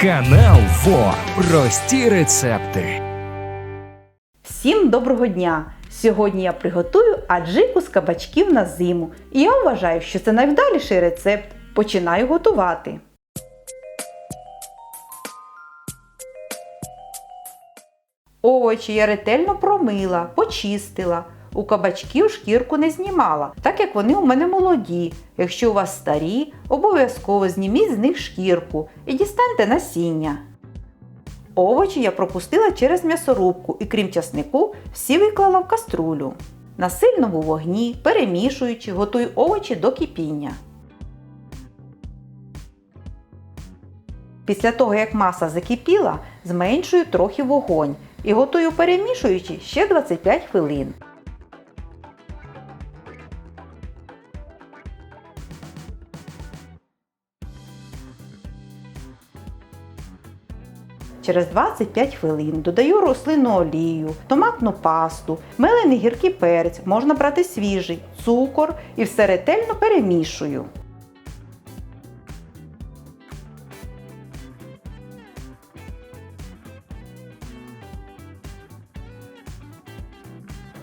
Канал ФО. Прості рецепти. Всім доброго дня! Сьогодні я приготую аджику з кабачків на зиму. І я вважаю, що це найвдаліший рецепт. Починаю готувати. Овочі я ретельно промила, почистила. У кабачків шкірку не знімала, так як вони у мене молоді. Якщо у вас старі, обов'язково зніміть з них шкірку і дістаньте насіння. Овочі я пропустила через м'ясорубку і крім часнику, всі виклала в каструлю. На сильному вогні, перемішуючи, готую овочі до кипіння. Після того, як маса закипіла, зменшую трохи вогонь і готую перемішуючи ще 25 хвилин. Через 25 хвилин додаю рослинну олію, томатну пасту, мелений гіркий перець, можна брати свіжий, цукор і все ретельно перемішую.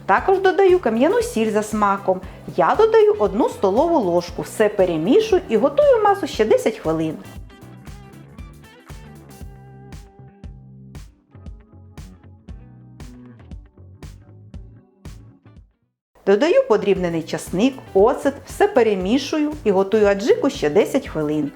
Також додаю кам'яну сіль за смаком. Я додаю 1 столову ложку, все перемішую і готую масу ще 10 хвилин. Додаю подрібнений часник, оцет, все перемішую і готую аджику ще 10 хвилин.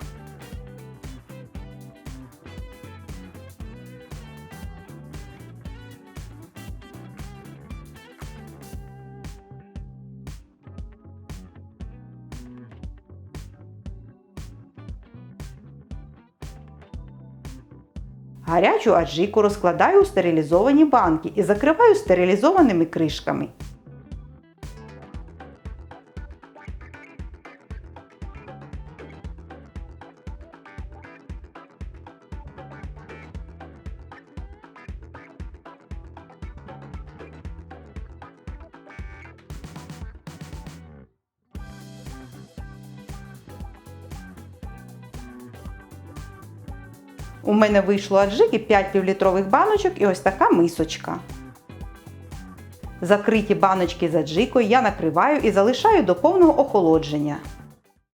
Гарячу аджику розкладаю у стерилізовані банки і закриваю стерилізованими кришками. У мене вийшло аджики 5 півлітрових баночок і ось така мисочка. Закриті баночки з аджикою я накриваю і залишаю до повного охолодження.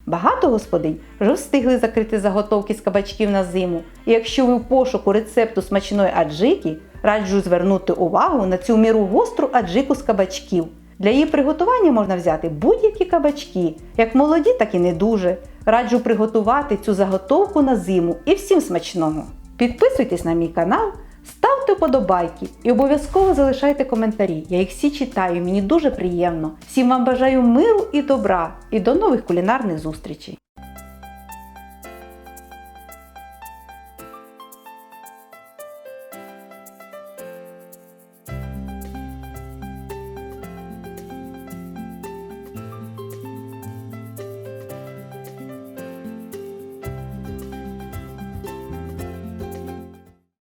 Багато господинь вже встигли закрити заготовки з кабачків на зиму. І якщо ви в пошуку рецепту смачної аджики, раджу звернути увагу на цю міру гостру аджику з кабачків. Для її приготування можна взяти будь-які кабачки, як молоді, так і не дуже. Раджу приготувати цю заготовку на зиму і всім смачного. Підписуйтесь на мій канал, ставте вподобайки і обов'язково залишайте коментарі. Я їх всі читаю, мені дуже приємно. Всім вам бажаю миру і добра і до нових кулінарних зустрічей!